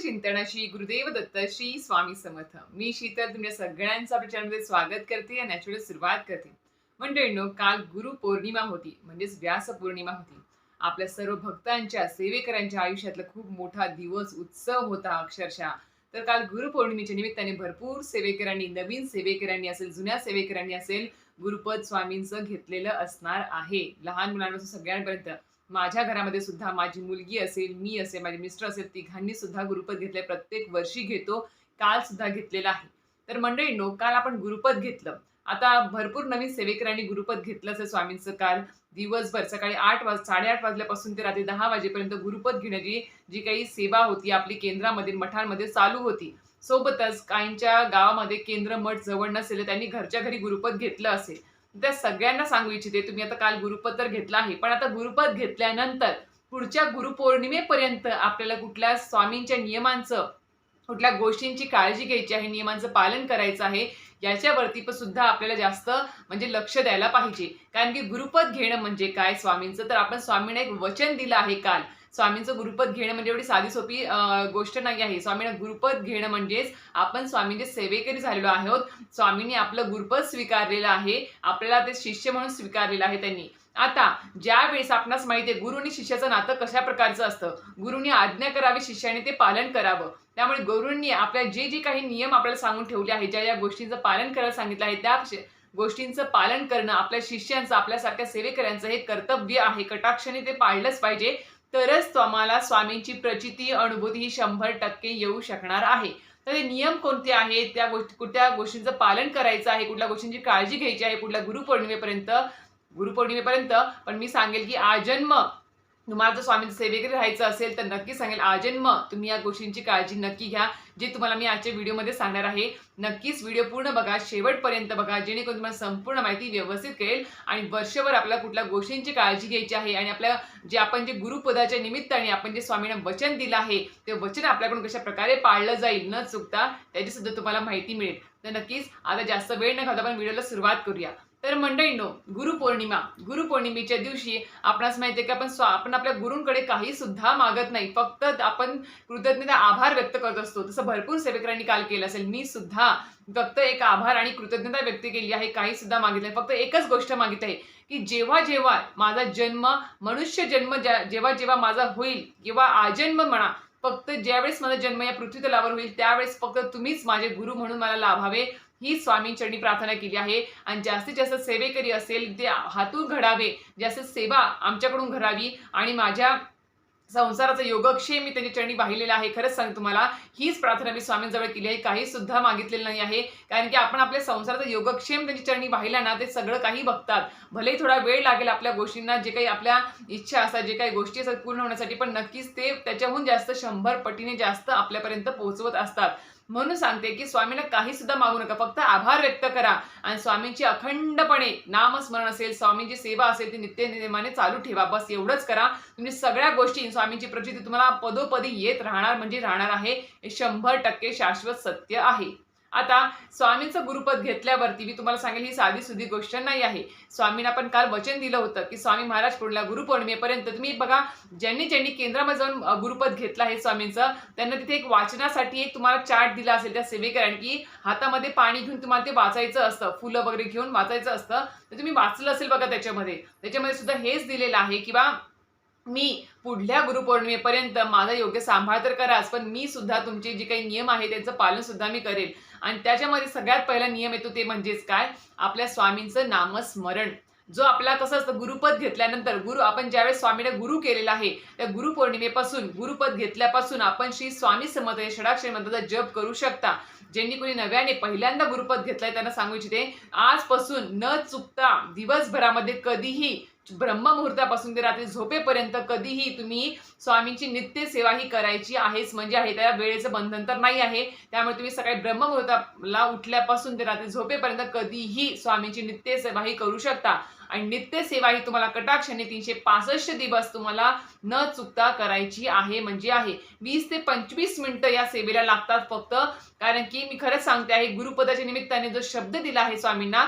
चिंतनाशी गुरुदेव दत्त स्वामी समर्थ. मी शीतल तुमच्या सगळ्यांचं आपल्या चॅनलमध्ये स्वागत करते आणि नॅचरल सुरुवात करते. मंडळींनो काल गुरु पौर्णिमा होती म्हणजेच व्यास पौर्णिमा होती. आपल्या सर्व भक्तांच्या सेवेकरांच्या आयुष्यातला खूप मोठा दिवस उत्सव होता अक्षरशः. तर काल गुरुपौर्णिमेच्या निमित्ताने भरपूर सेवेकरांनी नवीन सेवेकरांनी असेल जुन्या सेवेकरांनी असेल गुरुपद स्वामींचं घेतलेलं असणार आहे. लहान मुलांपासून सगळ्यांपर्यंत. माझ्या घरामध्ये सुद्धा माझी मुलगी असेल मी असेल माझे मिस्टर असेल तिघांनी सुद्धा गुरुपद घेतलंय. प्रत्येक वर्षी घेतो काल सुद्धा घेतलेला आहे. तर मंडळींनो काल आपण गुरुपद घेतलं. आता भरपूर नवीन सेवेकरांनी गुरुपद घेतलं असेल स्वामींचं काल. दिवसभर सकाळी आठ वाज साडेआठ वाजल्यापासून ते रात्री दहा वाजेपर्यंत गुरुपद घेण्याची जी काही सेवा होती आपली केंद्रामध्ये मठांमध्ये चालू होती. सोबतच काहींच्या गावामध्ये केंद्र मठ जवळ नसेल त्यांनी घरच्या घरी गुरुपद घेतलं असेल. त्या सगळ्यांना सांगू इच्छिते तुम्ही आता काल गुरुपद तर घेतला आहे पण आता गुरुपद घेतल्यानंतर पुढच्या गुरुपौर्णिमेपर्यंत आपल्याला कुठल्या स्वामींच्या नियमांचं कुठल्या गोष्टींची काळजी घ्यायची आहे नियमांचं पालन करायचं आहे याच्यावरती पण सुद्धा आपल्याला जास्त म्हणजे लक्ष द्यायला पाहिजे. कारण की गुरुपद घेणं म्हणजे काय स्वामींचं? तर आपण स्वामींना एक वचन दिलं आहे काल. स्वामींचं गुरुपद घेणं म्हणजे एवढी साधी सोपी गोष्ट नाही आहे. स्वामींना गुरुपद घेणं म्हणजेच आपण स्वामींचे सेवेकरी झालेलो आहोत. स्वामींनी आपलं गुरुपद स्वीकारलेलं आहे. आपल्याला ते शिष्य म्हणून स्वीकारलेलं आहे त्यांनी. आता ज्या वेळेस आपणास माहिती आहे गुरु आणि शिष्याचं नातं कशा प्रकारचं असतं? गुरुनी आज्ञा करावी शिष्याने ते पालन करावं. त्यामुळे गुरूंनी आपल्या जे जे काही नियम आपल्याला सांगून ठेवले आहेत ज्या या गोष्टींचं पालन करायला सांगितलं आहे त्या गोष्टींचं पालन करणं आपल्या शिष्यांचं आपल्यासारख्या सेवेकऱ्यांचं हे कर्तव्य आहे. कटाक्षाने ते पाळलंच पाहिजे. तरच तुम्हाला स्वामींची प्रचिती अनुभूती ही शंभर टक्के येऊ शकणार आहे. तर ते नियम कोणते आहेत? त्या गोष्टी कुठल्या गोष्टींचं पालन करायचं आहे? कुठल्या गोष्टींची काळजी घ्यायची आहे? कुठल्या गुरुपौर्णिमेपर्यंत? गुरुपौर्णिमेपर्यंत पण मी सांगेल की आजन्म तुम्हाला जर स्वामींचं सेवेकरी राहायचं असेल तर नक्की सांगेल आजन्म तुम्ही या गोष्टींची काळजी नक्की घ्या. जे तुम्हाला मी आजच्या व्हिडिओमध्ये सांगणार आहे नक्कीच व्हिडिओ पूर्ण बघा शेवटपर्यंत बघा जेणेकरून तुम्हाला संपूर्ण माहिती व्यवस्थित कळेल आणि वर्षभर आपल्याला कुठल्या गोष्टींची काळजी घ्यायची आहे आणि आपल्या जे आपण जे गुरुपदाच्या निमित्ताने आपण जे स्वामींना वचन दिलं आहे ते वचन आपल्याकडून कशा प्रकारे पाळलं जाईल न चुकता त्याची सुद्धा तुम्हाला माहिती मिळेल. तर नक्कीच आता जास्त वेळ न घालता आपण व्हिडिओला सुरुवात करूया. तर मंडळींनो गुरुपौर्णिमा. गुरुपौर्णिमेच्या दिवशी आपणास माहिती आहे की आपण स्वा आपण आपल्या गुरूंकडे काही सुद्धा मागत नाही. फक्त आपण कृतज्ञता आभार व्यक्त करत असतो. तसं भरपूर सेवेकरांनी काल केलं असेल. मी सुद्धा फक्त एक आभार आणि कृतज्ञता व्यक्त केली आहे. काही सुद्धा मागितलं फक्त एकच गोष्ट मागित आहे की जेव्हा जेव्हा माझा जन्म मनुष्य जन्म ज्या- जेव्हा जेव्हा माझा होईल किंवा आजन्म म्हणा फक्त ज्यावेळेस माझा जन्म या पृथ्वी तलावर होईल त्यावेळेस फक्त तुम्हीच माझे गुरु म्हणून मला लाभावे. ही स्वामींचरणी प्रार्थना केली आहे. आणि जास्तीत जास्त सेवेकरी असेल ते हातून घडावे. जास्त सेवा आमच्याकडून घडावी. आणि माझ्या संसाराचा योगक्षेम मी त्यांच्या चरणी वाहिलेला आहे. खरंच सांग तुम्हाला हीच प्रार्थना मी स्वामींजवळ केली आहे. काही सुद्धा मागितलेलं नाही आहे. कारण की आपण आपल्या संसाराचा योगक्षेम त्यांच्या चरणी वाहिला ना ते सगळं काही बघतात. भले थोडा वेळ लागेल आपल्या गोष्टींना जे काही आपल्या इच्छा असतात जे काही गोष्टी असतात पूर्ण होण्यासाठी पण नक्कीच ते त्याच्याहून जास्त शंभर पटीने जास्त आपल्यापर्यंत पोहोचवत असतात. म्हणून सांगते की स्वामींना काही सुद्धा मागू नका. फक्त आभार व्यक्त करा. आणि स्वामींची अखंडपणे नामस्मरण असेल स्वामींची सेवा असेल ती नित्य नियमाने चालू ठेवा. बस एवढंच करा. तुम्ही सगळ्या गोष्टी स्वामींची प्रचिती तुम्हाला पदोपदी येत राहणार म्हणजे राहणार आहे. हे शंभर टक्के शाश्वत सत्य आहे. आता स्वामींचं गुरुपद घेतल्यावरती मी तुम्हाला सांगेल ही साधी सुधी गोष्ट नाही आहे. स्वामींना आपण काल वचन दिलं होतं की स्वामी महाराज पुढल्या गुरुपौर्णिमेपर्यंत तुम्ही बघा ज्यांनी ज्यांनी केंद्रामध्ये जाऊन गुरुपद घेतलं आहे स्वामींचं त्यांना तिथे एक वाचनासाठी एक तुम्हाला चार्ट दिला असेल त्या सेवेकरांनी की हातामध्ये पाणी घेऊन तुम्हाला ते वाचायचं असतं फुलं वगैरे घेऊन वाचायचं असतं. तर तुम्ही वाचलं असेल बघा त्याच्यामध्ये. त्याच्यामध्ये सुद्धा हेच दिलेलं आहे किंवा मी पुढल्या गुरुपौर्णिमेपर्यंत माझा योग्य सांभाळ तर कराच पण मी सुद्धा तुमचे जे काही नियम आहे त्यांचं पालन सुद्धा मी करेल. आणि त्याच्यामध्ये सगळ्यात पहिला नियम येतो ते म्हणजेच काय? आपल्या स्वामींचं नामस्मरण. जो आपला कसं असतं गुरुपद घेतल्यानंतर गुरु आपण ज्यावेळेस स्वामीने गुरु केलेला आहे त्या गुरुपौर्णिमेपासून गुरुपद घेतल्यापासून आपण श्री स्वामी समर्थ या षडाक्षरी मंत्राचा जप करू शकता. ज्यांनी कोणी नव्याने पहिल्यांदा गुरुपद घेतलाय त्यांना सांगू इच्छिते आजपासून न चुकता दिवसभरामध्ये कधीही ब्रह्ममुहूर्तापासून ते रात्री झोपेपर्यंत कधीही तुम्ही स्वामींची नित्य सेवा ही करायची आहेच. म्हणजे आहे त्या वेळेचं बंधन तर नाही आहे. त्यामुळे तुम्ही सकाळी ब्रह्ममुहूर्ताला उठल्यापासून ते रात्री झोपेपर्यंत कधीही स्वामींची नित्य सेवा ही करू शकता. आणि नित्य सेवा ही तुम्हाला कटाक्षाने तीनशे पासष्ट दिवस तुम्हाला न चुकता करायची आहे म्हणजे आहे. वीस ते पंचवीस मिनिटं या सेवेला लागतात फक्त. कारण की मी खरंच सांगते आहे गुरुपदाच्या निमित्ताने जो शब्द दिला आहे स्वामींना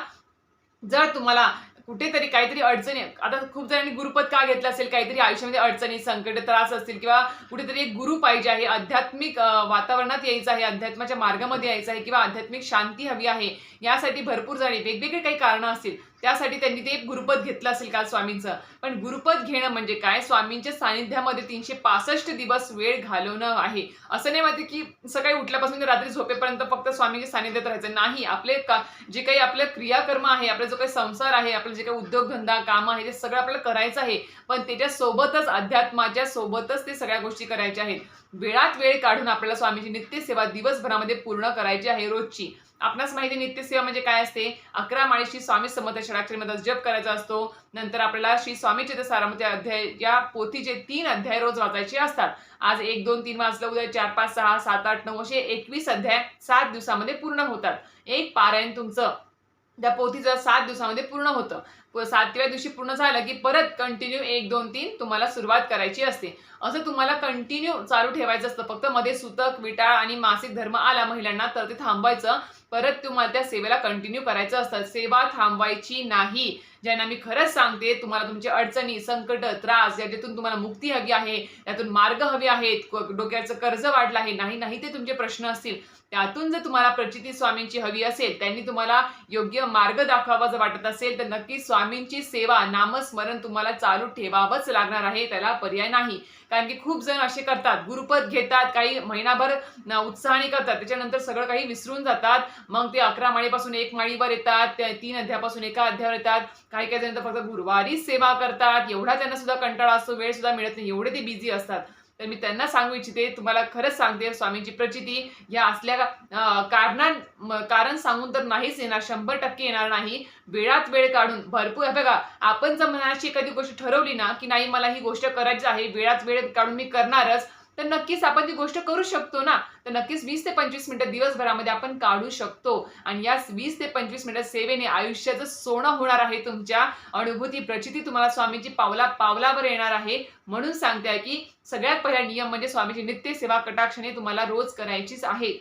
जर तुम्हाला कुठेतरी काहीतरी अडचणी आता खूप जणांनी गुरुपद का घेतलं असेल? काहीतरी आयुष्यामध्ये अडचणी संकट त्रास असतील किंवा कुठेतरी एक गुरु पाहिजे आहे. आध्यात्मिक वातावरणात यायचं आहे अध्यात्माच्या मार्गामध्ये यायचं आहे किंवा आध्यात्मिक शांती हवी आहे. यासाठी भरपूर जणी वेगवेगळे काही कारणं असतील. त्यासाठी त्यांनी ते गुरुपद घेतलं असेल काल स्वामींचं. पण गुरुपद घेणं म्हणजे काय? स्वामींच्या सानिध्यामध्ये तीनशे पासष्ट दिवस वेळ घालवणं आहे. असं नाही माहिती की सकाळी उठल्यापासून ते रात्री झोपेपर्यंत फक्त स्वामींच्या सानिध्यात राहायचं. नाही आपले का जे काही आपलं क्रियाकर्म आहे आपला जो काही संसार आहे आपलं जे काही उद्योगधंदा काम आहे ते सगळं आपल्याला करायचं आहे. पण त्याच्यासोबतच अध्यात्माच्या सोबतच ते सगळ्या गोष्टी करायच्या आहेत. वेळात वेळ काढून आपल्याला स्वामीची नित्यसेवा दिवसभरामध्ये पूर्ण करायची आहे रोजची. आपणास माहिती आहे, नित्यसेवा म्हणजे काय असते? अकरा माळी श्री स्वामी समर्थ षडाक्षरीमध्ये जप करायचा असतो. नंतर आपल्याला श्री स्वामी चरित्र सारामती अध्याय या पोथीचे तीन अध्याय रोज वाचायचे असतात. आज एक दोन तीन वाजलं उद्या चार पाच सहा सात आठ नऊ असे एकवीस अध्याय सात दिवसामध्ये पूर्ण होतात. एक पारायण तुमचं त्या पोथीचं सात दिवसामध्ये पूर्ण होतं. सातव्या दिवशी पूर्ण झालं की परत कंटिन्यू एक दोन तीन तुम्हाला सुरुवात करायची असते. असं तुम्हाला कंटिन्यू चालू ठेवायचं असतं. फक्त मध्ये सुतक विटाळ आणि मासिक धर्म आला महिलांना तर ते थांबायचं परत तुम्हाला त्या सेवेला कंटिन्यू करायचं असतं. सेवा थांबवायची नाही. ज्यांना मी खरंच सांगते तुम्हाला तुमच्या अडचणी संकट त्रास याच्यातून तुम्हाला मुक्ती हवी आहे. त्यातून मार्ग हवे आहेत. डोक्याचं कर्ज वाढलं आहे. नाही नाही ते तुमचे प्रश्न असतील. त्यातून जर तुम्हाला प्रचिती स्वामींची हवी असेल त्यांनी तुम्हाला योग्य मार्ग दाखवावा जर वाटत असेल तर नक्की स्वामींची सेवा नामस्मरण तुम्हाला चालू ठेवावंच लागणार आहे. त्याला पर्याय नाही. कारण की खूप जण असे करतात. गुरुपद घेतात काही महिनाभर उत्साहाने करतात. त्याच्यानंतर सगळं काही विसरून जातात. मग ते अकरा माळीपासून एक माळीवर येतात. तीन अध्यापासून एका अध्यावर येतात. काही काही जण तर फक्त गुरुवारीच सेवा करतात. एवढा त्यांना सुद्धा कंटाळा असतो. वेळ सुद्धा मिळत नाही. एवढे ते बिझी असतात. तर मी त्यांना सांगू इच्छिते तुम्हाला खरंच सांगते स्वामींची प्रचिती ह्या असल्या कारणां कारण सांगून तर नाहीच येणार शंभर टक्के येणार नाही. वेळात वेळ काढून भरपूर बघा आपण जर मनाची एखादी गोष्ट ठरवली ना की नाही मला ही गोष्ट करायची आहे वेळात वेळ काढून मी करणारच तर नक्कीच आपण ती गोष्ट करू शकतो ना. तर नक्कीच वीस ते पंचवीस मिनिटं दिवसभरामध्ये आपण काढू शकतो. आणि या वीस ते पंचवीस मिनिटं सेवेने आयुष्याचं सोनं होणार आहे तुमच्या अनुभूती प्रचिती तुम्हाला स्वामीची पावला पावलावर येणार आहे. म्हणून सांगते आहे की सगळ्यात पहिला नियम म्हणजे स्वामीची नित्य सेवा कटाक्षणे तुम्हाला रोज करायचीच आहे.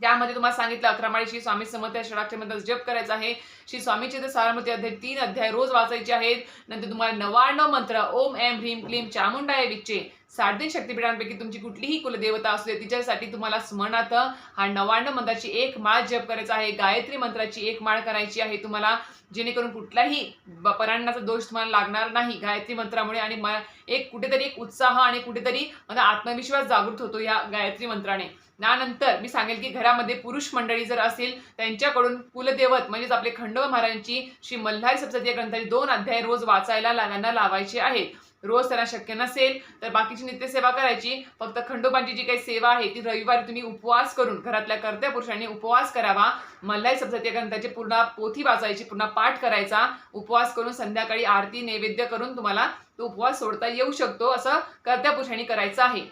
त्यामध्ये तुम्हाला सांगितलं अकरामाळी श्री स्वामी समर्थ षडाक्षरमध्ये जप करायचा आहे. श्री स्वामीचे सारामती अध्याय तीन अध्याय रोज वाचायचे आहेत. नंतर तुम्हाला नव्याण्णव मंत्र ओम एम ह्रीम क्लीम चामुंडाय विच्चे. साडेतीन शक्तिपीठांपैकी तुमची कुठलीही कुलदेवता असू दे तिच्यासाठी तुम्हाला स्मरणार्थ हा नव्याण्णव मंत्राची एक माळ जप करायचा आहे गायत्री मंत्राची एक माळ करायची आहे तुम्हाला जेणेकरून कुठलाही ब- परांणाचा दोष तुम्हाला लागणार नाही गायत्री मंत्रामुळे आणि म- एक कुठेतरी एक उत्साह आणि कुठेतरी माझा आत्मविश्वास जागृत होतो या गायत्री मंत्राने. त्यानंतर मी सांगेल की घरामध्ये पुरुष मंडळी जर असेल त्यांच्याकडून कुलदेवत म्हणजेच आपले खंडोबा महाराजांची श्री मल्हारी सप्तती या ग्रंथाची दोन अध्याय रोज वाचायला लागांना लावायचे आहेत. रोज त्यांना शक्य नसेल तर बाकीची नित्यसेवा करायची. फक्त खंडोबांची जी काही सेवा आहे ती रविवारी तुम्ही उपवास करून घरातल्या कर्त्या पुरुषांनी उपवास करावा. मल्हारी सप्तती ग्रंथाची पूर्ण पोथी वाचायची पूर्ण पाठ करायचा. उपवास करून संध्याकाळी आरती नैवेद्य करून तुम्हाला तो उपवास सोडता येऊ शकतो असं कर्त्या पुरुषांनी करायचं आहे.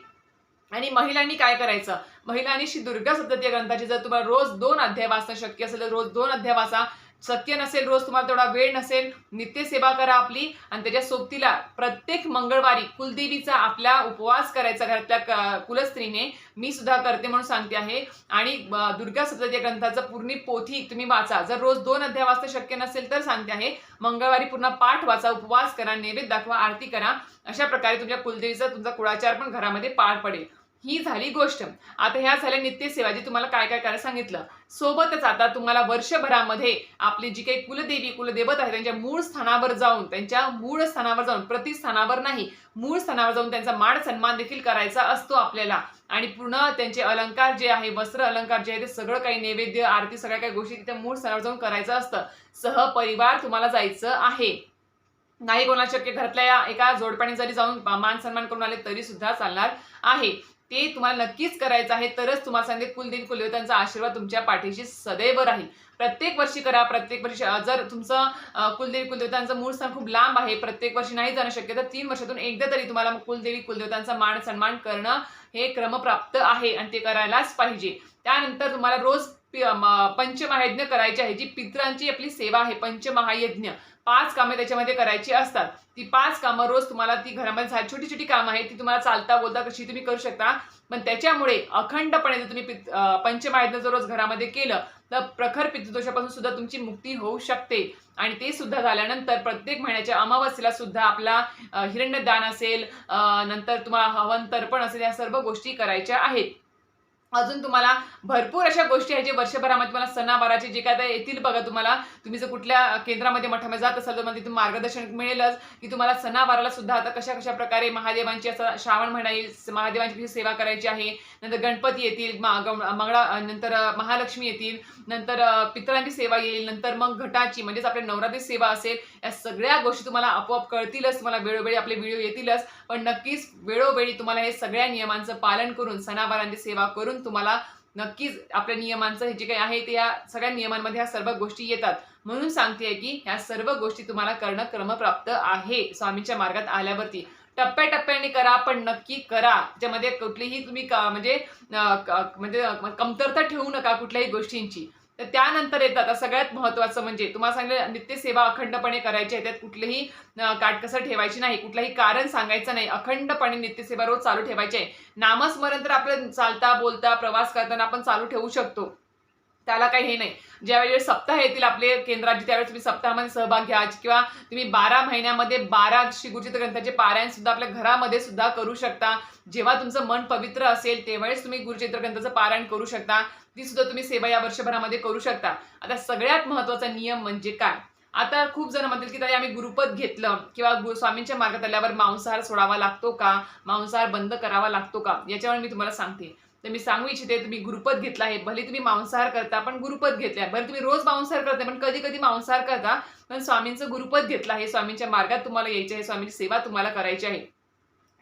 आणि महिलांनी काय करायचं? महिलांनी श्री दुर्गा सप्तती ग्रंथाची जर तुम्हाला रोज दोन अध्याय वाचणं शक्य असेल तर रोज दोन अध्याय वाचा. शक्य नसेल रोज तुम्हाला तेवढा वेळ नसेल नित्यसेवा करा आपली. आणि त्याच्या सोबतीला प्रत्येक मंगळवारी कुलदेवीचा आपला उपवास करायचा घरातल्या क- कुलस्त्रीने. मी सुद्धा करते म्हणून सांगते आहे. आणि दुर्गा सप्तती ग्रंथाचं पूर्ण पोथी तुम्ही वाचा. जर रोज दोन अध्याय वाचता शक्य नसेल तर सांगते आहे. मंगळवारी पूर्ण पाठ वाचा उपवास करा नैवेद्य दाखवा आरती करा. अशा प्रकारे तुमच्या कुलदेवीचा तुमचा कुळाचार पण घरामध्ये पार पडेल. ही झाली गोष्ट. आता ह्या झाल्या नित्यसेवा जी तुम्हाला काय काय करायला सांगितलं. सोबतच आता तुम्हाला वर्षभरामध्ये आपली जी काही कुलदेवी कुलदेवत आहे त्यांच्या मूळ स्थानावर जाऊन त्यांच्या मूळ स्थानावर जाऊन प्रतिस्थानावर नाही मूळ स्थानावर जाऊन त्यांचा मान सन्मान देखील करायचा असतो आपल्याला. आणि पूर्ण त्यांचे अलंकार जे आहे वस्त्र अलंकार जे आहे ते सगळं काही नैवेद्य आरती सगळ्या काही गोष्टी तिथे मूळ स्थानावर जाऊन करायचं असतं. सहपरिवार तुम्हाला जायचं आहे. नाही कोणाला शक्य घरातल्या एका जोडपाणी जरी जाऊन मान सन्मान करून आले तरी सुद्धा चालणार आहे. ते तुम्हाला नक्कीच करायचं आहे. तरच तुम्हाला सांगते कुलदेवी कुलदेवतांचा आशीर्वाद तुमच्या पाठीशी सदैव राहील. प्रत्येक वर्षी करा प्रत्येक वर्षी जर तुमचं कुलदेवी कुलदेवतांचं मूळ स्थान खूप लांब आहे प्रत्येक वर्षी नाही जाणं शक्य तर तीन वर्षातून एकदा तरी तुम्हाला कुलदेवी कुलदेवतांचा मान सन्मान करणं हे क्रमप्राप्त आहे आणि ते करायलाच पाहिजे. त्यानंतर तुम्हाला रोज पंचमहायज्ञ करायचे आहे जी पितरांची आपली सेवा आहे पंचमहायज्ञ. पाच कामे त्याच्यामध्ये करायची असतात. ती पाच कामं रोज तुम्हाला ती घरामध्ये झाली छोटी छोटी कामं आहेत ती तुम्हाला चालता बोलता कशी तुम्ही करू शकता. पण त्याच्यामुळे अखंडपणे जर तुम्ही पित- अं, जर रोज घरामध्ये केलं तर प्रखर पितृदोषापासून सुद्धा तुमची मुक्ती होऊ शकते. आणि ते सुद्धा झाल्यानंतर प्रत्येक महिन्याच्या अमावस्येला सुद्धा आपला हिरण्यदान असेल नंतर तुम्हाला हवन तर्पण असेल या सर्व गोष्टी करायच्या आहेत. अजून तुम्हाला भरपूर अशा गोष्टी आहेत जे वर्षभरामध्ये तुम्हाला सणावाराचे जे काय ते येतील बघा तुम्हाला. तुम्ही जर कुठल्या केंद्रामध्ये मठामध्ये जात असाल तर मला तिथून मार्गदर्शन मिळेलच. की तुम्हाला सणावाराला सुद्धा आता कशा कशा प्रकारे महादेवांची असं श्रावण म्हणा येईल महादेवांची कशी सेवा करायची आहे. नंतर गणपती येतील मंगळा नंतर महालक्ष्मी येतील. नंतर पितळांची पितरांची सेवा येईल. नंतर मग घटाची म्हणजेच आपल्या नवरात्री सेवा असेल. या सगळ्या गोष्टी तुम्हाला आपोआप कळतीलच. तुम्हाला वेळोवेळी आपले व्हिडिओ येतीलच. पण नक्कीच वेळोवेळी तुम्हाला हे सगळ्या नियमांचं पालन करून सणावारांची सेवा करून तुम्हाला नक्कीच आपल्या नियमांचं हे जे काही आहे ते या सगळ्या नियमांमध्ये ह्या सर्व गोष्टी येतात. म्हणून सांगते की ह्या सर्व गोष्टी तुम्हाला करणं क्रमप्राप्त आहे स्वामींच्या मार्गात आल्यावरती. टप्प्याटप्प्याने करा पण नक्की करा. त्याच्यामध्ये कुठलीही तुम्ही म्हणजे म्हणजे कमतरता ठेवू नका कुठल्याही गोष्टींची. तर त्यानंतर येतात आता सगळ्यात महत्वाचं म्हणजे तुम्हाला सांगितलं नित्यसेवा अखंडपणे करायची आहे त्यात कुठलीही काटकसर ठेवायची नाही कुठलंही कारण सांगायचं नाही अखंडपणे नित्यसेवा रोज चालू ठेवायची आहे. नामस्मरण तर आपलं चालता बोलता प्रवास करताना आपण चालू ठेवू शकतो. त्याला काही हे नाही. ज्यावेळेस सप्ताह येतील आपले केंद्राचे त्यावेळेस तुम्ही सप्ताहामध्ये सहभाग घ्या. किंवा तुम्ही बारा महिन्यामध्ये बारा श्री गुरुचित्र ग्रंथाचे पारायण सुद्धा आपल्या घरामध्ये सुद्धा करू शकता. जेव्हा तुमचं मन पवित्र असेल तेव्हाच तुम्ही गुरुचित्र ग्रंथाचं पारायण करू शकता. ती सुद्धा तुम्ही सेवा या वर्षभरामध्ये करू शकता. आता सगळ्यात महत्त्वाचा नियम म्हणजे काय? आता खूप जण म्हणतील की तरी आम्ही गुरुपद घेतलं. किंवा गु- स्वामींच्या मार्गात आल्यावर मांसाहार सोडावा लागतो का? मांसाहार बंद करावा लागतो का? याच्यावर मी तुम्हाला सांगते. तर मी सांगू इच्छिते तुम्ही गुरुपद घेतला आहे. भले तुम्ही मांसाहार करता पण गुरुपद घेतलाय भले तुम्ही रोज मांसाहार करता पण कधी कधी मांसाहार करता पण स्वामींचं गुरुपद घेतलं आहे. स्वामींच्या मार्गात तुम्हाला यायचे आहे. स्वामींची सेवा तुम्हाला करायची आहे.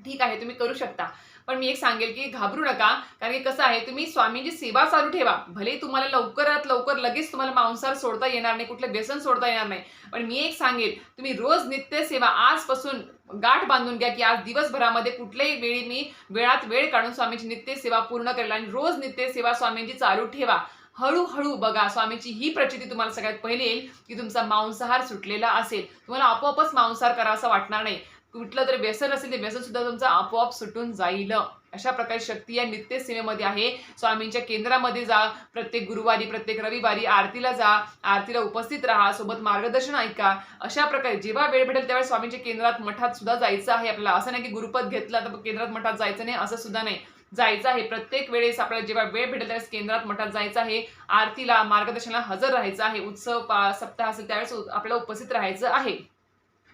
ठीक आहे तुम्ही करू शकता. पण मी एक सांगेल की घाबरू नका कारण की कसं आहे तुम्ही स्वामींची सेवा चालू ठेवा. भले तुम्हाला लवकरात लवकर लगेच तुम्हाला मांसाहार सोडता येणार नाही कुठलं व्यसन सोडता येणार नाही. पण मी एक सांगेल तुम्ही रोज नित्य सेवा आजपासून गाठ बांधून घ्या की आज दिवसभरामध्ये कुठल्याही वेळी मी वेळात वेळ काढून स्वामींची नित्य सेवा पूर्ण करेल आणि रोज नित्य सेवा स्वामींची चालू ठेवा. हळूहळू बघा स्वामीची ही प्रचिती तुम्हाला सगळ्यात पहिले येईल की तुमचा मांसाहार सुटलेला असेल. तुम्हाला आपोआपच मांसाहार करावासा वाटणार नाही. कुठलं तरी व्यसन असेल ते व्यसन सुद्धा तुमचं आपोआप सुटून जाईल. अशा प्रकारे शक्ती या नित्य सेवेमध्ये आहे. स्वामींच्या केंद्रामध्ये जा प्रत्येक गुरुवारी प्रत्येक रविवारी आरतीला जा आरतीला उपस्थित राहा सोबत मार्गदर्शन ऐका. अशा प्रकारे जेव्हा वेळ भेटेल त्यावेळेस स्वामींच्या केंद्रात मठात सुद्धा जायचं आहे. आपल्याला असं नाही की गुरुपद घेतला तर केंद्रात मठात जायचं नाही असं सुद्धा नाही. जायचं आहे. प्रत्येक वेळेस आपल्याला जेव्हा वेळ भेटेल त्यावेळेस केंद्रात मठात जायचं आहे. आरतीला मार्गदर्शनाला हजर राहायचं आहे. उत्सव पा- सप्ताह असेल त्यावेळेस आपल्याला उपस्थित राहायचं आहे.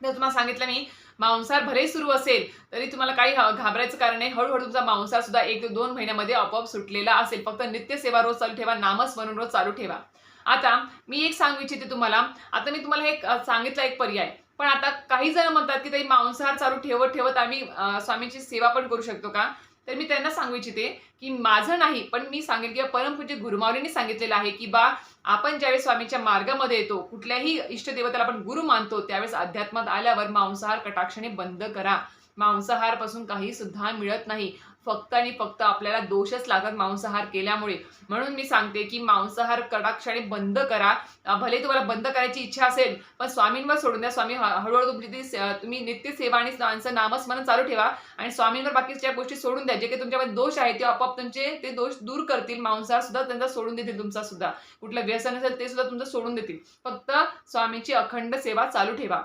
तर तुम्हाला सांगितलं मी मांसाहार भरे सुरू असेल तरी तुम्हाला काही घाबरायचं कारण नाही. हळूहळू तुमचा मांसाहार सुद्धा एक ते दोन महिन्यामध्ये आपोआप सुटलेला असेल. फक्त नित्य सेवा रोज चालू ठेवा नामस्मरण रोज चालू ठेवा. आता मी एक सांगू इच्छिते तुम्हाला. आता मी तुम्हाला एक सांगितला सांगितलं एक पर्याय. पण आता काही जण म्हणतात की ताई मांसाहार चालू ठेवत ठेवत आम्ही स्वामींची सेवा पण करू शकतो का? तर मी त्यांना सांगू इच्छिते की माझं नाही पण मी सांगेन किंवा परमपूज्य गुरुमावलींनी सांगितलेलं आहे की बा आपण ज्यावेळेस स्वामींच्या मार्गामध्ये येतो कुठल्याही इष्टदेवतेला आपण गुरु मानतो त्यावेळेस अध्यात्मात आल्यावर मांसाहार कटाक्षाने बंद करा. मांसाहारपासून काही सुद्धा मिळत नाही. फक्त आणि फक्त आपल्याला दोषच लागत मांसाहार केल्यामुळे. म्हणून मी सांगते की मांसाहार कडाक्षाने बंद करा. भले तुम्हाला बंद करायची इच्छा असेल पण स्वामींवर सोडून द्या. स्वामी हळूहळू तुमची ती तुम्ही नित्य सेवा आणि त्यांचं नामस्मरण चालू ठेवा आणि स्वामींवर बाकीच्या गोष्टी सोडून द्या. जे काही तुमच्यामध्ये दोष आहेत ते आपोआप तुमचे ते दोष दूर करतील. मांसाहार सुद्धा त्यांचा सोडून देतील तुमचा सुद्धा कुठलं व्यसन असेल ते सुद्धा तुमचं सोडून देतील. फक्त स्वामींची अखंड सेवा चालू ठेवा.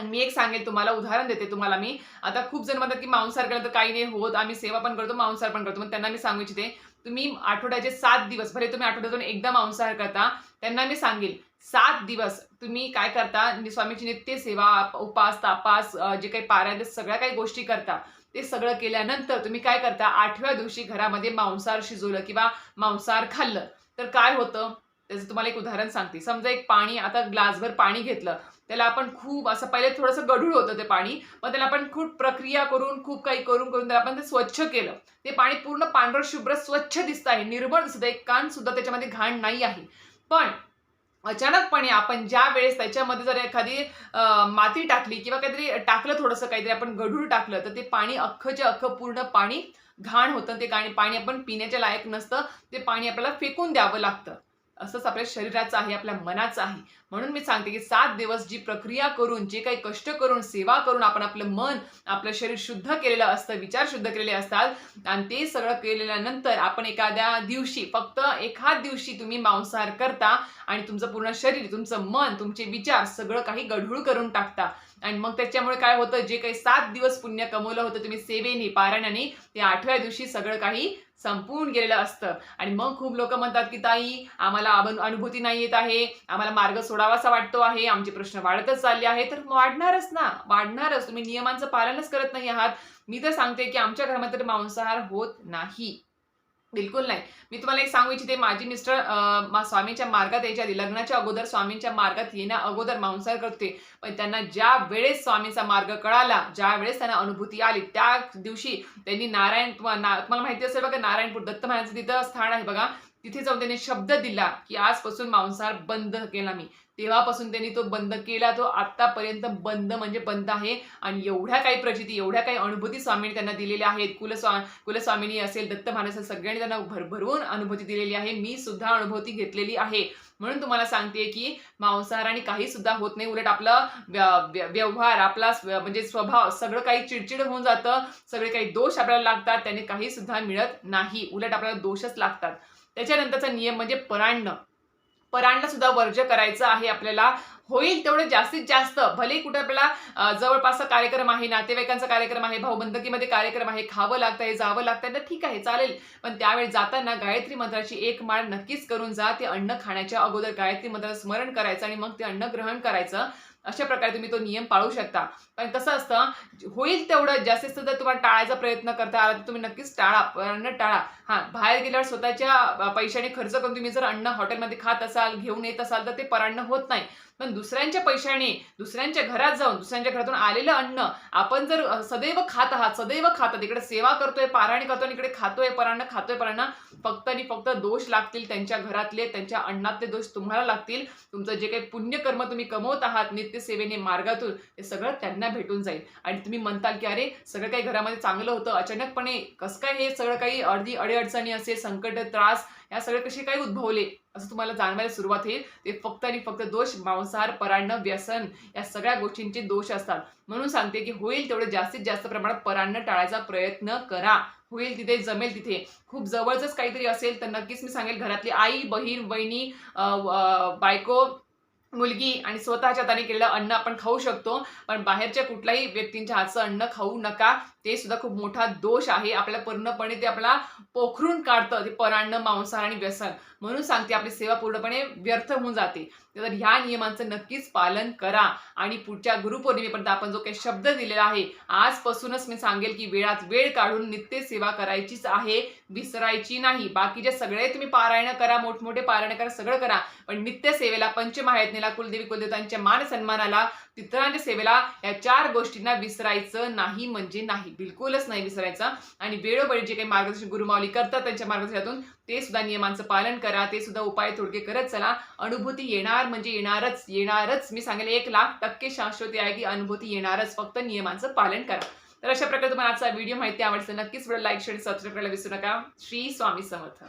आणि मी एक सांगेल तुम्हाला उदाहरण देते तुम्हाला मी. आता खूप जण म्हणतात की मांसाहार केलं तर काही नाही होत आम्ही सेवा पण करतो मांसाहार पण करतो. मग त्यांना मी सांगू इच्छिते तुम्ही आठवड्याचे सात दिवस भले तुम्ही आठवड्यातून एकदा मांसाहार करता त्यांना मी सांगेल सात दिवस तुम्ही काय करता म्हणजे स्वामीची नित्य सेवा उपास तापास जे काही पारायण ते सगळ्या काही गोष्टी करता. ते सगळं केल्यानंतर तुम्ही काय करता आठव्या दिवशी घरामध्ये मांसाहार शिजवलं किंवा मांसाहार खाल्लं. तर काय होतं? त्याचं तुम्हाला एक उदाहरण सांगते. समजा एक पाणी आता ग्लासभर पाणी घेतलं. त्याला आपण खूप असं पहिले थोडंसं गढूळ होतं ते पाणी मग त्याला आपण खूप प्रक्रिया करून खूप काही करून करून त्याला आपण ते स्वच्छ केलं. ते पाणी पूर्ण पांढरं शुभ्र स्वच्छ दिसत आहे. निर्मळ दिसत आहे. एक कान सुद्धा त्याच्यामध्ये घाण नाही आहे. पण अचानकपणे आपण ज्या वेळेस त्याच्यामध्ये जर एखादी माती टाकली किंवा काहीतरी टाकलं थोडंसं काहीतरी आपण गढूळ टाकलं तर ते पाणी अख्खच्या अख्खं पूर्ण पाणी घाण होतं. ते पाणी आपण पिण्याच्या लायक नसतं. ते पाणी आपल्याला फेकून द्यावं लागतं. असंच आपल्या शरीराचं आहे आपल्या मनाचं आहे. म्हणून मी सांगते की सात दिवस जी प्रक्रिया करून जे काही कष्ट करून सेवा करून आपण आपलं मन आपलं शरीर शुद्ध केलेलं असतं विचार शुद्ध केलेले असतात आणि ते सगळं केलेल्यानंतर आपण एखाद्या दिवशी फक्त एखाद दिवशी तुम्ही मांसाहार करता आणि तुमचं पूर्ण शरीर तुमचं मन तुमचे विचार सगळं काही गढूळ करून टाकता. आणि मग त्याच्यामुळे काय होतं? जे काही सात दिवस पुण्य कमवलं होतं तुम्ही सेवेने पारायणाने ते आठव्या दिवशी सगळं काही संपून गेलेलं असतं. आणि मग खूप लोक म्हणतात की ताई आम्हाला अनुभूती नाही येत आहे. आम्हाला मार्ग सोडावासा वाटतो आहे. आमचे प्रश्न वाढतच चालले आहे तर वाढणारच ना. वाढणारच. तुम्ही नियमांचं पालनच करत नाही आहात. मी तर सांगते की आमच्या घरामध्ये तर मांसाहार होत नाही. बिलकुल नाही. मी तुम्हाला एक सांगू इच्छिते माझी मिस्टर मा- स्वामींच्या मार्गात यायच्या आधी लग्नाच्या अगोदर स्वामींच्या मार्गात येण्या अगोदर मांसाहार करते. पण त्यांना ज्या वेळेस स्वामींचा मार्ग कळाला ज्या वेळेस त्यांना अनुभूती आली त्या दिवशी त्यांनी नारायण तुम्हाला माहिती असेल बघा नारायणपूर दत्त महाराजांचं तिथं स्थान आहे बघा. तिथे जाऊन त्यांनी शब्द दिला की आजपासून मांसाहार बंद केला मी. तेव्हापासून त्यांनी तो बंद केला. तो आतापर्यंत बंद म्हणजे बंद आहे. आणि एवढ्या काही प्रचिती एवढ्या काही अनुभूती स्वामींनी त्यांना दिलेल्या आहेत. कुलस्वा कुलस्वामिनी असेल दत्त महाराज असेल सगळ्यांनी त्यांना भरभरून अनुभूती दिलेली आहे. मी सुद्धा अनुभूती घेतलेली आहे. म्हणून तुम्हाला सांगते की मांसाहाराने काही सुद्धा होत नाही. उलट आपलं व्यवहार आपला म्हणजे स्वभाव सगळं काही चिडचिड होऊन जातं. सगळे काही दोष आपल्याला लागतात. त्याने काही सुद्धा मिळत नाही. उलट आपल्याला दोषच लागतात. त्याच्यानंतरचा नियम म्हणजे पराण्ण परांना सुद्धा वर्ज्य करायचं आहे आपल्याला. होईल तेवढं जास्तीत जास्त. भले कुठे आपल्याला जवळपासचा कार्यक्रम आहे नातेवाईकांचा कार्यक्रम आहे भाऊबंदकीमध्ये कार्यक्रम आहे खावं लागतंय जावं लागतंय तर ठीक आहे चालेल. पण त्यावेळी जाताना गायत्री मंत्राची एक माळ नक्कीच करून जा. ते अन्न खाण्याच्या अगोदर गायत्री मंत्राचं स्मरण करायचं आणि मग ते अन्न ग्रहण करायचं. अशा प्रकारे तुम्ही तो नियम पाळू शकता. पण कसं असतं होईल तेवढं जास्तीत जास्त जर तुम्हाला टाळायचा प्रयत्न करता आला तर तुम्ही नक्कीच टाळा अन्न टाळा. हा बाहेर गेल्यावर स्वतःच्या पैशाने खर्च करून तुम्ही जर अन्न हॉटेलमध्ये खात असाल घेऊन येत असाल तर ते परान्न होत नाही. पण दुसऱ्यांच्या पैशाने दुसऱ्यांच्या घरात जाऊन दुसऱ्यांच्या घरातून आलेलं अन्न आपण जर सदैव खात आहात सदैव खातात इकडे सेवा करतोय पारायण करतोय आणि इकडे खातोय परांना खातोय परांना फक्त आणि फक्त दोष लागतील त्यांच्या घरातले त्यांच्या अन्नातले दोष तुम्हाला लागतील. तुमचं जे काही पुण्यकर्म तुम्ही कमवत आहात नित्यसेवेने मार्गातून ते सगळं त्यांना भेटून जाईल. आणि तुम्ही म्हणताल की अरे सगळं काही घरामध्ये चांगलं होतं. अचानकपणे कसं काय हे सगळं काही अर्धी अडीअडचणी असेल संकट त्रास या सगळे कसे काय उद्भवले? असं तुम्हाला जाणवायला सुरुवात होईल. ते फक्त आणि फक्त दोष मांसाहार परान्न व्यसन या सगळ्या गोष्टींचे दोष असतात. म्हणून सांगते की होईल तेवढं जास्तीत जास्त प्रमाणात परान्न टाळायचा प्रयत्न करा. होईल तिथे जमेल तिथे. खूप जवळच काहीतरी असेल तर नक्कीच मी सांगेल घरातली आई बहीण बहिणी बायको मुलगी आणि स्वतःच्या हाताने केलेलं अन्न आपण खाऊ शकतो पण बाहेरच्या कुठल्याही व्यक्तींच्या हातचं अन्न खाऊ नका. ते सुद्धा खूप मोठा दोष आहे. आपल्याला पूर्णपणे ते आपला पोखरून काढतं. ते परान्न मांसाहार आणि व्यसन. म्हणून सांगते आपली सेवा पूर्णपणे व्यर्थ होऊन जाते. तर ह्या नियमांचं नक्कीच पालन करा. आणि पुढच्या गुरुपौर्णिमेपर्यंत आपण जो काही शब्द दिलेला आहे आजपासूनच मी सांगेल की वेळात वेळ काढून नित्य सेवा करायचीच आहे. विसरायची नाही. बाकीचे सगळे तुम्ही पारायण करा मोठमोठे पारायण करा सगळं करा. पण नित्य सेवेला पंचमायतनेला कुलदेवी कुलदेवतांच्या मान सन्मानाला पितरांच्या सेवेला या चार गोष्टींना विसरायचं नाही म्हणजे नाही. नाही बिलकुलच नाही विसरायचं. आणि वेळोवेळी जे काही मार्गदर्शन गुरुमावली करतात त्यांच्या मार्गदर्शनातून ते सुद्धा नियमांचं पालन करा ते सुद्धा उपाय थोडके करत चला. अनुभूती येणार म्हणजे येणारच येणारच. मी सांगेल एक लाख टक्के शाश्वती आहे की अनुभूती येणारच. फक्त नियमांचं पालन करा. तर अशा प्रकारे तुम्हाला आजचा व्हिडिओ माहिती आवडतं नक्कीच व्हिडिओ लाईक शेअर सबस्क्राईब करायला विसरू नका. श्री स्वामी समर्थ.